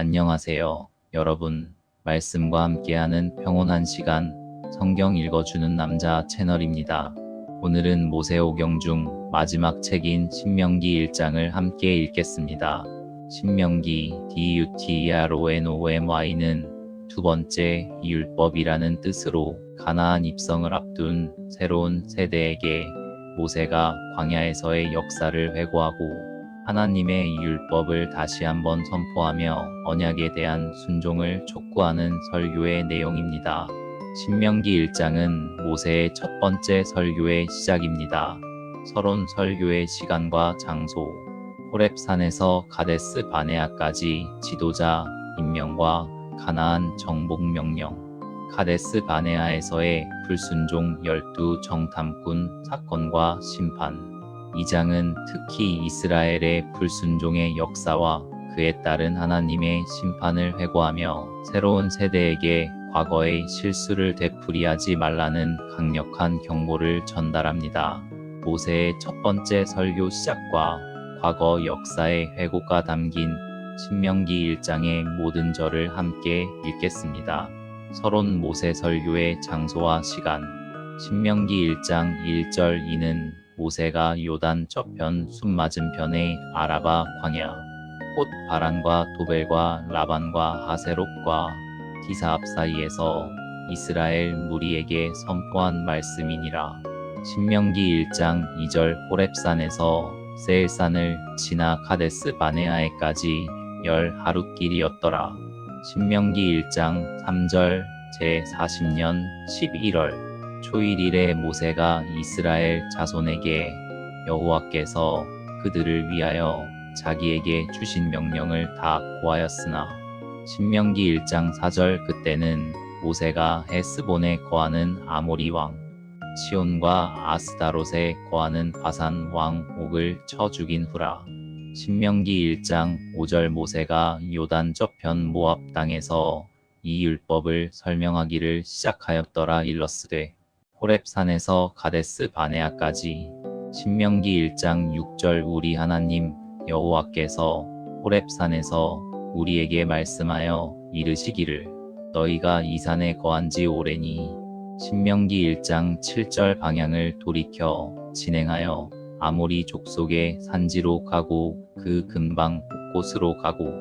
안녕하세요. 여러분, 말씀과 함께하는 평온한 시간, 성경 읽어주는 남자 채널입니다. 오늘은 모세오경 중 마지막 책인 신명기 1장을 함께 읽겠습니다. 신명기 DUTERONOMY는 두 번째 율법이라는 뜻으로 가나안 입성을 앞둔 새로운 세대에게 모세가 광야에서의 역사를 회고하고 하나님의 율법을 다시 한번 선포하며 언약에 대한 순종을 촉구하는 설교의 내용입니다. 신명기 1장은 모세의 첫 번째 설교의 시작입니다. 서론 설교의 시간과 장소, 호렙산에서 가데스 바네아까지 지도자 임명과 가나안 정복 명령, 가데스 바네아에서의 불순종 열두 정탐꾼 사건과 심판, 이 장은 특히 이스라엘의 불순종의 역사와 그에 따른 하나님의 심판을 회고하며 새로운 세대에게 과거의 실수를 되풀이하지 말라는 강력한 경고를 전달합니다. 모세의 첫 번째 설교 시작과 과거 역사의 회고가 담긴 신명기 1장의 모든 절을 함께 읽겠습니다. 서론 모세 설교의 장소와 시간 신명기 1장 1절 2는 모세가 요단 저편 숨 맞은편의 아라바 광야 꽃 바란과 도벨과 라반과 하세롭과 디사압 사이에서 이스라엘 무리에게 선포한 말씀이니라. 신명기 1장 2절 호렙산에서 세일산을 지나 카데스 바네아에까지 열 하룻길이었더라. 신명기 1장 3절 제 40년 11월 초일일에 모세가 이스라엘 자손에게 여호와께서 그들을 위하여 자기에게 주신 명령을 다 고하였으나 신명기 1장 4절 그때는 모세가 헤스본에 거하는 아모리 왕 시온과 아스다롯에 거하는 바산 왕 옥을 쳐 죽인 후라. 신명기 1장 5절 모세가 요단 저편 모압 땅에서 이 율법을 설명하기를 시작하였더라 일러스되 호렙산에서 가데스 바네아까지 신명기 1장 6절 우리 하나님 여호와께서 호렙산에서 우리에게 말씀하여 이르시기를 너희가 이 산에 거한 지 오래니 신명기 1장 7절 방향을 돌이켜 진행하여 아모리 족속의 산지로 가고 그 근방 곳곳으로 가고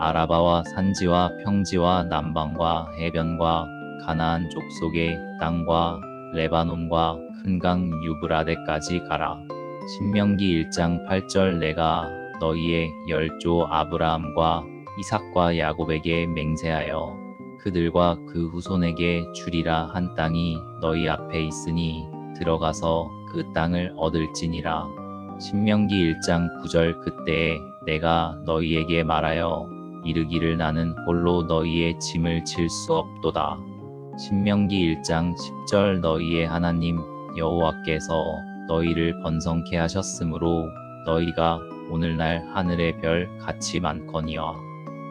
아라바와 산지와 평지와 남방과 해변과 가나안 족속의 땅과 레바논과 큰강 유브라데까지 가라. 신명기 1장 8절 내가 너희의 열조 아브라함과 이삭과 야곱에게 맹세하여 그들과 그 후손에게 주리라 한 땅이 너희 앞에 있으니 들어가서 그 땅을 얻을지니라. 신명기 1장 9절 그때에 내가 너희에게 말하여 이르기를 나는 홀로 너희의 짐을 질 수 없도다. 신명기 1장 10절 너희의 하나님 여호와께서 너희를 번성케 하셨으므로 너희가 오늘날 하늘의 별 같이 많거니와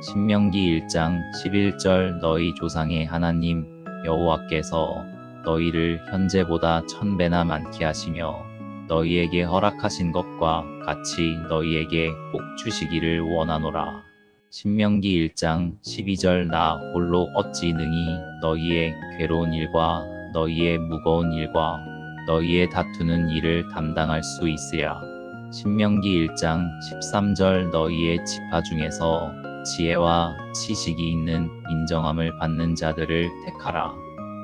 신명기 1장 11절 너희 조상의 하나님 여호와께서 너희를 현재보다 천 배나 많게 하시며 너희에게 허락하신 것과 같이 너희에게 복 주시기를 원하노라. 신명기 1장 12절 나 홀로 어찌 능히 너희의 괴로운 일과 너희의 무거운 일과 너희의 다투는 일을 담당할 수 있으랴. 신명기 1장 13절 너희의 지파 중에서 지혜와 지식이 있는 인정함을 받는 자들을 택하라.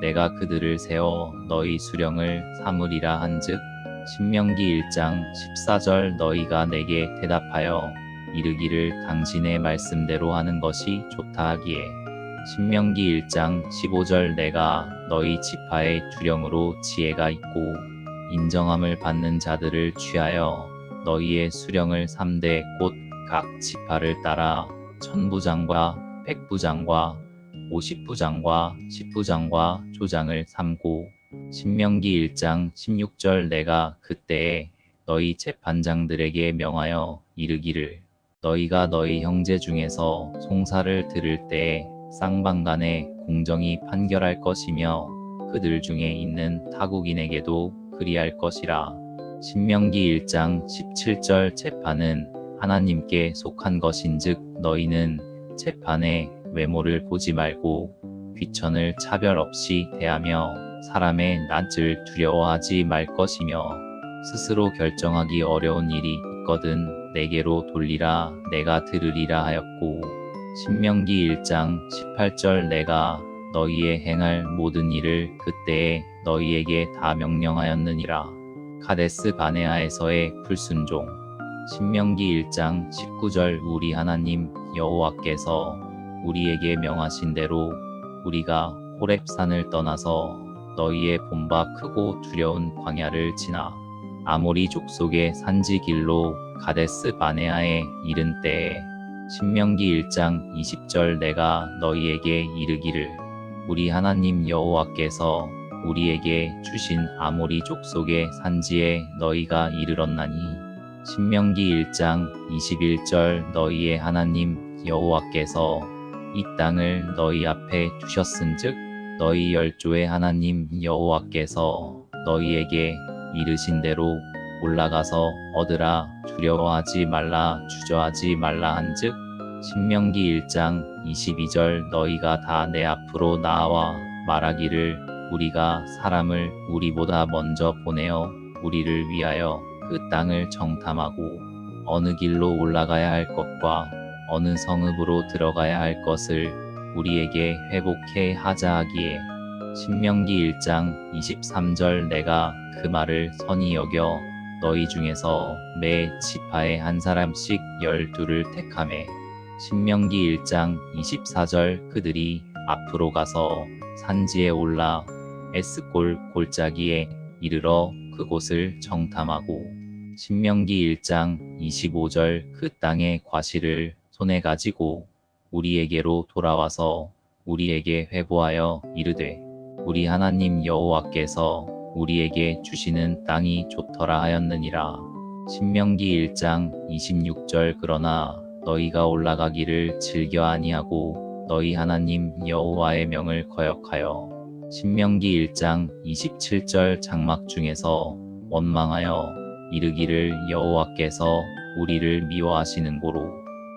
내가 그들을 세워 너희 수령을 삼으리라 한즉 신명기 1장 14절 너희가 내게 대답하여 이르기를 당신의 말씀대로 하는 것이 좋다 하기에 신명기 1장 15절 내가 너희 지파의 주령으로 지혜가 있고 인정함을 받는 자들을 취하여 너희의 수령을 3대 곧 각 지파를 따라 천부장과 백부장과 오십부장과 십부장과 조장을 삼고 신명기 1장 16절 내가 그때에 너희 재판장들에게 명하여 이르기를 너희가 너희 형제 중에서 송사를 들을 때에 쌍방간에 공정히 판결할 것이며 그들 중에 있는 타국인에게도 그리할 것이라. 신명기 1장 17절 재판은 하나님께 속한 것인즉 너희는 재판에 외모를 보지 말고 귀천을 차별 없이 대하며 사람의 낯을 두려워하지 말 것이며 스스로 결정하기 어려운 일이 있거든 내게로 돌리라 내가 들으리라 하였고 신명기 1장 18절 내가 너희의 행할 모든 일을 그때에 너희에게 다 명령하였느니라. 카데스 바네아에서의 불순종. 신명기 1장 19절 우리 하나님 여호와께서 우리에게 명하신 대로 우리가 호렙산을 떠나서 너희의 본바 크고 두려운 광야를 지나 아모리 족 속의 산지 길로 가데스 바네아에 이른 때에 신명기 1장 20절 내가 너희에게 이르기를 우리 하나님 여호와께서 우리에게 주신 아모리 족 속의 산지에 너희가 이르렀나니 신명기 1장 21절 너희의 하나님 여호와께서 이 땅을 너희 앞에 두셨은즉 너희 열조의 하나님 여호와께서 너희에게 이르신 대로 올라가서 얻으라 두려워하지 말라 주저하지 말라 한즉 신명기 1장 22절 너희가 다 내 앞으로 나와 말하기를 우리가 사람을 우리보다 먼저 보내어 우리를 위하여 그 땅을 정탐하고 어느 길로 올라가야 할 것과 어느 성읍으로 들어가야 할 것을 우리에게 회복해 하자 하기에 신명기 1장 23절 내가 그 말을 선히 여겨 너희 중에서 매 지파에 한 사람씩 열두를 택함에. 신명기 1장 24절 그들이 앞으로 가서 산지에 올라 에스골 골짜기에 이르러 그곳을 정탐하고 신명기 1장 25절 그 땅의 과실을 손에 가지고 우리에게로 돌아와서 우리에게 회보하여 이르되 우리 하나님 여호와께서 우리에게 주시는 땅이 좋더라 하였느니라. 신명기 1장 26절 그러나 너희가 올라가기를 즐겨 아니하고 너희 하나님 여호와의 명을 거역하여 신명기 1장 27절 장막 중에서 원망하여 이르기를 여호와께서 우리를 미워하시는 고로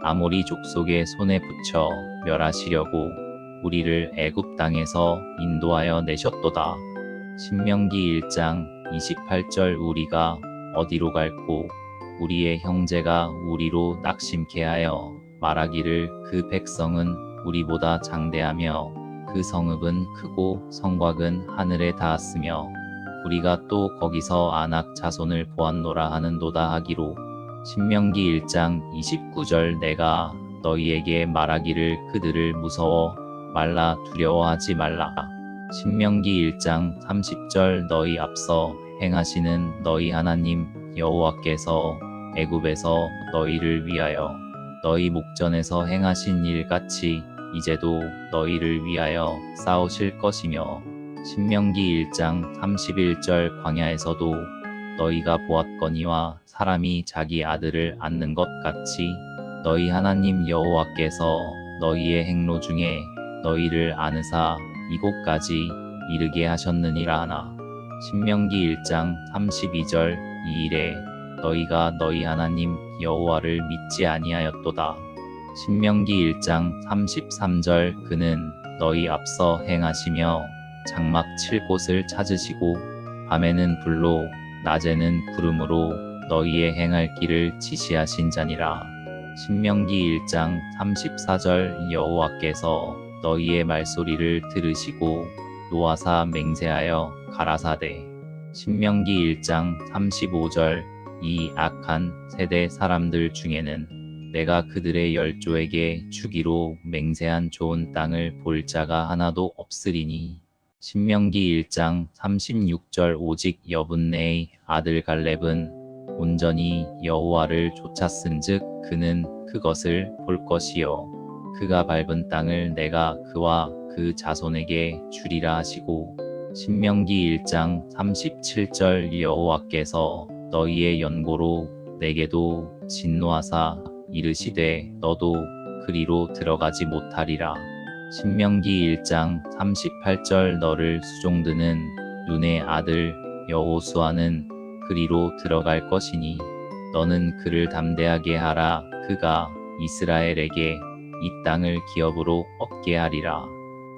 아모리 족속의 손에 붙여 멸하시려고 우리를 애굽 땅에서 인도하여 내셨도다. 신명기 1장 28절 우리가 어디로 갈고 우리의 형제가 우리로 낙심케 하여 말하기를 그 백성은 우리보다 장대하며 그 성읍은 크고 성곽은 하늘에 닿았으며 우리가 또 거기서 아낙 자손을 보았노라 하는도다 하기로 신명기 1장 29절 내가 너희에게 말하기를 그들을 무서워 말라 두려워하지 말라. 신명기 1장 30절 너희 앞서 행하시는 너희 하나님 여호와께서 애굽에서 너희를 위하여 너희 목전에서 행하신 일 같이 이제도 너희를 위하여 싸우실 것이며 신명기 1장 31절 광야에서도 너희가 보았거니와 사람이 자기 아들을 안는 것 같이 너희 하나님 여호와께서 너희의 행로 중에 너희를 아느사 이곳까지 이르게 하셨느니라 하나. 신명기 1장 32절 이 일에 너희가 너희 하나님 여호와를 믿지 아니하였도다. 신명기 1장 33절 그는 너희 앞서 행하시며 장막 칠 곳을 찾으시고 밤에는 불로 낮에는 구름으로 너희의 행할 길을 지시하신 자니라. 신명기 1장 34절 여호와께서 너희의 말소리를 들으시고 노아사 맹세하여 가라사대. 신명기 1장 35절 이 악한 세대 사람들 중에는 내가 그들의 열조에게 주기로 맹세한 좋은 땅을 볼 자가 하나도 없으리니. 신명기 1장 36절 오직 여분네의 아들 갈렙은 온전히 여호와를 쫓았은즉 그는 그것을 볼 것이요 그가 밟은 땅을 내가 그와 그 자손에게 주리라 하시고 신명기 1장 37절 여호와께서 너희의 연고로 내게도 진노하사 이르시되 너도 그리로 들어가지 못하리라. 신명기 1장 38절 너를 수종드는 눈의 아들 여호수아는 그리로 들어갈 것이니 너는 그를 담대하게 하라 그가 이스라엘에게 이 땅을 기업으로 얻게 하리라.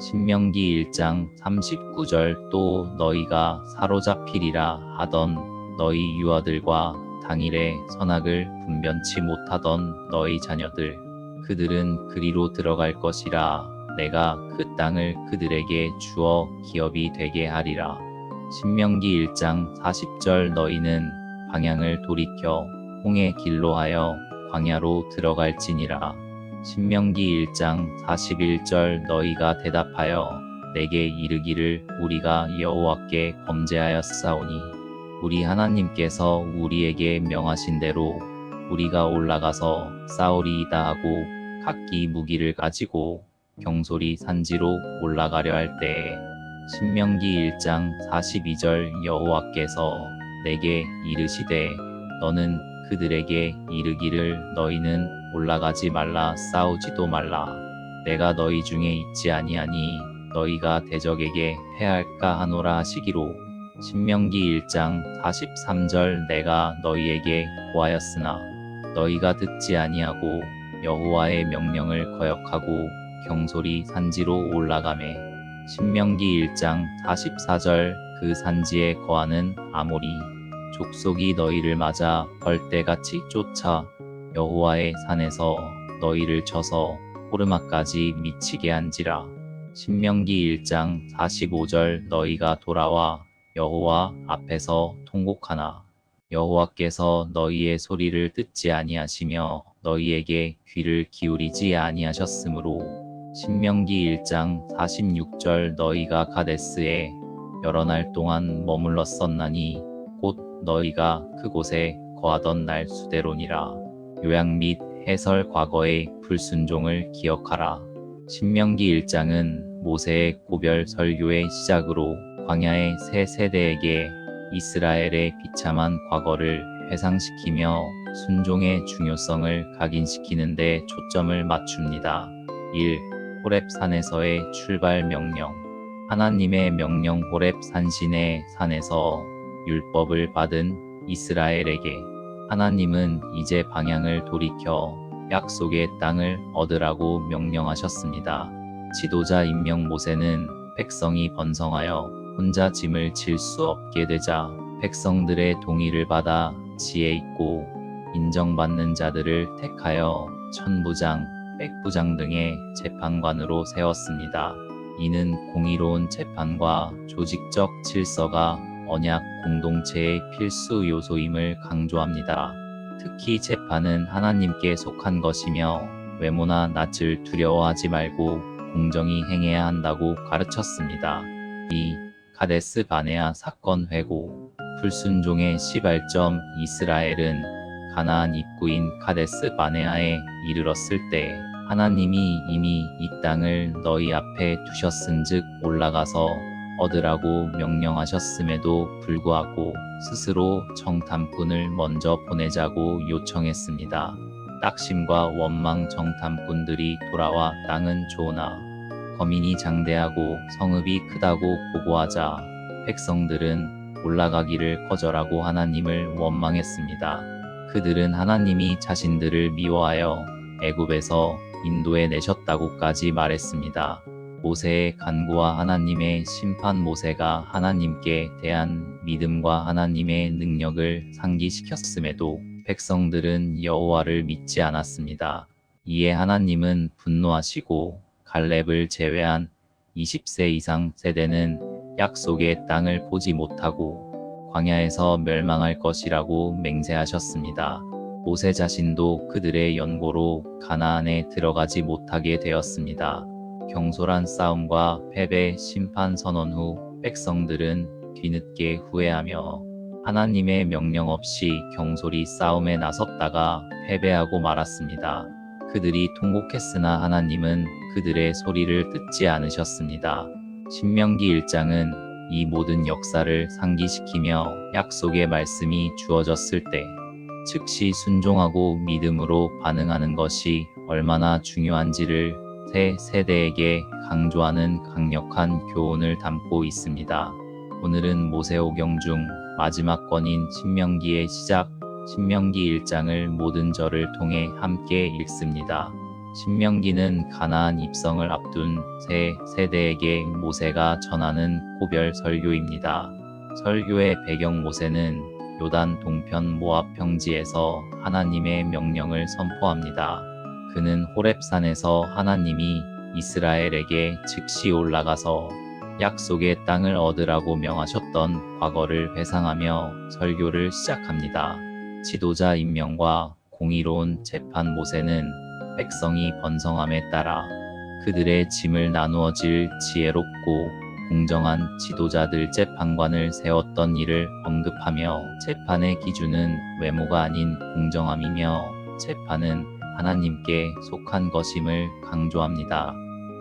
신명기 1장 39절 또 너희가 사로잡히리라 하던 너희 유아들과 당일에 선악을 분변치 못하던 너희 자녀들 그들은 그리로 들어갈 것이라 내가 그 땅을 그들에게 주어 기업이 되게 하리라. 신명기 1장 40절 너희는 방향을 돌이켜 홍해 길로 하여 광야로 들어갈지니라. 신명기 1장 41절 너희가 대답하여 내게 이르기를 우리가 여호와께 범죄하였사오니 우리 하나님께서 우리에게 명하신 대로 우리가 올라가서 싸우리이다 하고 각기 무기를 가지고 경솔이 산지로 올라가려 할 때에 신명기 1장 42절 여호와께서 내게 이르시되 너는 그들에게 이르기를 너희는 올라가지 말라 싸우지도 말라. 내가 너희 중에 있지 아니하니 너희가 대적에게 패할까 하노라 하시기로. 신명기 1장 43절 내가 너희에게 고하였으나 너희가 듣지 아니하고 여호와의 명령을 거역하고 경솔이 산지로 올라가매. 신명기 1장 44절 그 산지에 거하는 아모리. 족속이 너희를 맞아 벌떼같이 쫓아 여호와의 산에서 너희를 쳐서 호르마까지 미치게 한지라. 신명기 1장 45절 너희가 돌아와 여호와 앞에서 통곡하나. 여호와께서 너희의 소리를 듣지 아니하시며 너희에게 귀를 기울이지 아니하셨으므로. 신명기 1장 46절 너희가 가데스에 여러 날 동안 머물렀었나니 곧 너희가 그곳에 거하던 날 수대로니라 요약 및 해설 과거의 불순종을 기억하라 신명기 1장은 모세의 고별 설교의 시작으로 광야의 새 세대에게 이스라엘의 비참한 과거를 회상시키며 순종의 중요성을 각인시키는 데 초점을 맞춥니다. 1. 호렙산에서의 출발 명령 하나님의 명령 호렙 산신의 산에서 율법을 받은 이스라엘에게 하나님은 이제 방향을 돌이켜 약속의 땅을 얻으라고 명령하셨습니다. 지도자 임명 모세는 백성이 번성하여 혼자 짐을 질 수 없게 되자 백성들의 동의를 받아 지혜 있고 인정받는 자들을 택하여 천부장, 백부장 등의 재판관으로 세웠습니다. 이는 공의로운 재판과 조직적 질서가 언약 공동체의 필수 요소임을 강조합니다. 특히 재판은 하나님께 속한 것이며 외모나 낯을 두려워하지 말고 공정히 행해야 한다고 가르쳤습니다. 2. 카데스 바네아 사건 회고 불순종의 시발점 이스라엘은 가나안 입구인 카데스 바네아에 이르렀을 때 하나님이 이미 이 땅을 너희 앞에 두셨은즉 올라가서 얻으라고 명령하셨음에도 불구하고 스스로 정탐꾼을 먼저 보내자고 요청했습니다. 딱심과 원망 정탐꾼들이 돌아와 땅은 좋으나 거민이 장대하고 성읍이 크다고 보고하자 백성들은 올라가기를 거절하고 하나님을 원망했습니다. 그들은 하나님이 자신들을 미워하여 애굽에서 인도에 내셨다고까지 말했습니다. 모세의 간구와 하나님의 심판 모세가 하나님께 대한 믿음과 하나님의 능력을 상기시켰음에도 백성들은 여호와를 믿지 않았습니다. 이에 하나님은 분노하시고 갈렙을 제외한 20세 이상 세대는 약속의 땅을 보지 못하고 광야에서 멸망할 것이라고 맹세하셨습니다. 모세 자신도 그들의 연고로 가나안에 들어가지 못하게 되었습니다. 경솔한 싸움과 패배 심판 선언 후 백성들은 뒤늦게 후회하며 하나님의 명령 없이 경솔히 싸움에 나섰다가 패배하고 말았습니다. 그들이 통곡했으나 하나님은 그들의 소리를 듣지 않으셨습니다. 신명기 1장은 이 모든 역사를 상기시키며 약속의 말씀이 주어졌을 때 즉시 순종하고 믿음으로 반응하는 것이 얼마나 중요한지를 새 세대에게 강조하는 강력한 교훈을 담고 있습니다. 오늘은 모세오경 중 마지막 권인 신명기의 시작 신명기 1장을 모든 절을 통해 함께 읽습니다. 신명기는 가나안 입성을 앞둔 새 세대에게 모세가 전하는 고별 설교입니다. 설교의 배경 모세는 요단 동편 모압 평지에서 하나님의 명령을 선포합니다. 그는 호렙산에서 하나님이 이스라엘에게 즉시 올라가서 약속의 땅을 얻으라고 명하셨던 과거를 회상하며 설교를 시작합니다. 지도자 임명과 공의로운 재판 모세는 백성이 번성함에 따라 그들의 짐을 나누어질 지혜롭고 공정한 지도자들 재판관을 세웠던 일을 언급하며 재판의 기준은 외모가 아닌 공정함이며 재판은 하나님께 속한 것임을 강조합니다.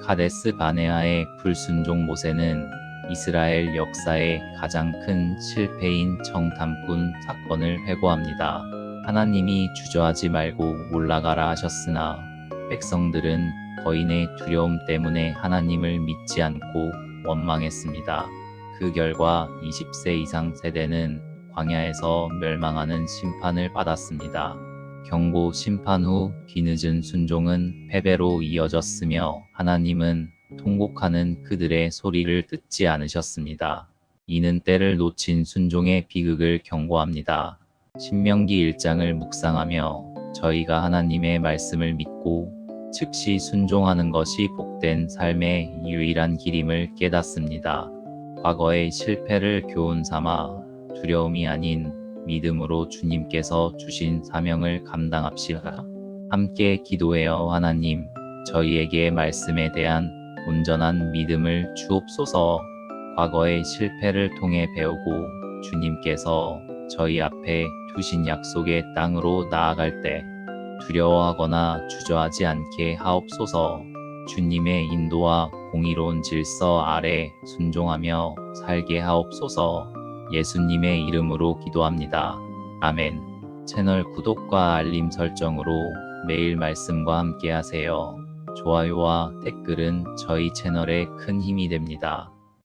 카데스 바네아의 불순종 모세는 이스라엘 역사의 가장 큰 실패인 청탐꾼 사건을 회고합니다. 하나님이 주저하지 말고 올라가라 하셨으나 백성들은 거인의 두려움 때문에 하나님을 믿지 않고 원망했습니다. 그 결과 20세 이상 세대는 광야에서 멸망하는 심판을 받았습니다. 경고 심판 후 뒤늦은 순종은 패배로 이어졌으며 하나님은 통곡하는 그들의 소리를 듣지 않으셨습니다. 이는 때를 놓친 순종의 비극을 경고합니다. 신명기 1장을 묵상하며 저희가 하나님의 말씀을 믿고 즉시 순종하는 것이 복된 삶의 유일한 길임을 깨닫습니다. 과거의 실패를 교훈 삼아 두려움이 아닌 믿음으로 주님께서 주신 사명을 감당합시다. 함께 기도해요 하나님, 저희에게 말씀에 대한 온전한 믿음을 주옵소서. 과거의 실패를 통해 배우고 주님께서 저희 앞에 두신 약속의 땅으로 나아갈 때 두려워하거나 주저하지 않게 하옵소서. 주님의 인도와 공의로운 질서 아래 순종하며 살게 하옵소서. 예수님의 이름으로 기도합니다. 아멘. 채널 구독과 알림 설정으로 매일 말씀과 함께 하세요. 좋아요와 댓글은 저희 채널에 큰 힘이 됩니다.